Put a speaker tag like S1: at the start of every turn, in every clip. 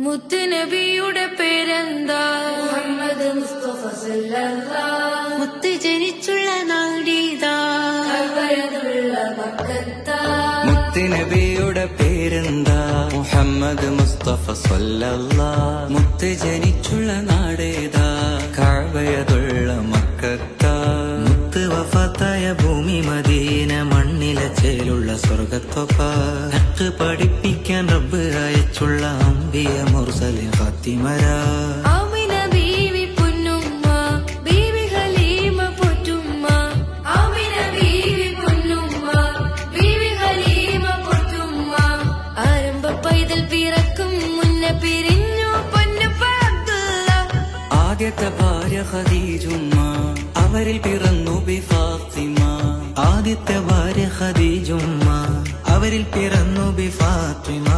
S1: മുത്തുനബിയുടെ പേരെന്താ? മുഹമ്മദ് മുസ്തഫ മുത്ത് ജനിച്ചുള്ള നാടീതാ.
S2: മുത്തുനബിയുടെ പേരെന്താ? മുഹമ്മദ് മുസ്തഫ സല്ലല്ലാ. മുത്ത് ജനിച്ചുള്ള നാടേതാ. കാവയതുള്ള മക്കത്ത. മുത്ത് വഫത്തായ ഭൂമി മദീന മണ്ണിലെ ചേലുള്ള സ്വർഗത്തൊപ്പ പഠിപ്പിക്കാൻ റബ്ബ് അയച്ചുള്ള അമ്പിയ
S1: ആമിന ബീവി പൊന്നുമ്മ ബീവി ഹലീമ പൊറ്റുമ്മ. ആമിന ബീവി പൊന്നുമ്മ ബീവി ഹലീമ പൊറ്റുമ്മ. ആരംഭ പൈതൽ പിറക്കും മുന്നേ പിരിഞ്ഞു പൊന്നുപ്പ അബ്ദുള്ള
S2: ആദ്യത്തെ ഭാര്യ ഖദീജുമ്മ അവരിൽ പിറന്നു ബി ഫാത്തിമ. ആദ്യത്തെ ഭാര്യ ഖദീജുമ്മ അവരിൽ പിറന്നു ബി ഫാത്തിമ.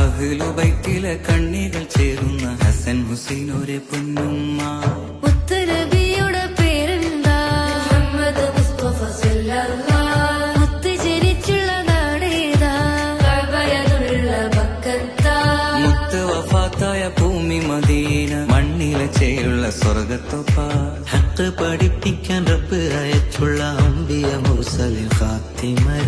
S2: അഹ്ലു ബൈത്തിലെ കണ്ണികൾ ചേരുന്ന ഹസൻ ഹുസൈൻ ഒരു പൊന്നുമ്മ.
S1: പേരെന്താ? മുഹമ്മദ് മുസ്തഫ സല്ലല്ലാഹ്
S2: ഭൂമി മദീന. മണ്ണിലെ സ്വർഗത്തൊപ്പ ഹക്ക് പഠിപ്പിക്കാൻ റബ്ബ് അയച്ചുള്ള അമ്പിയ മുർസലിൻ ഖാത്തിമരാ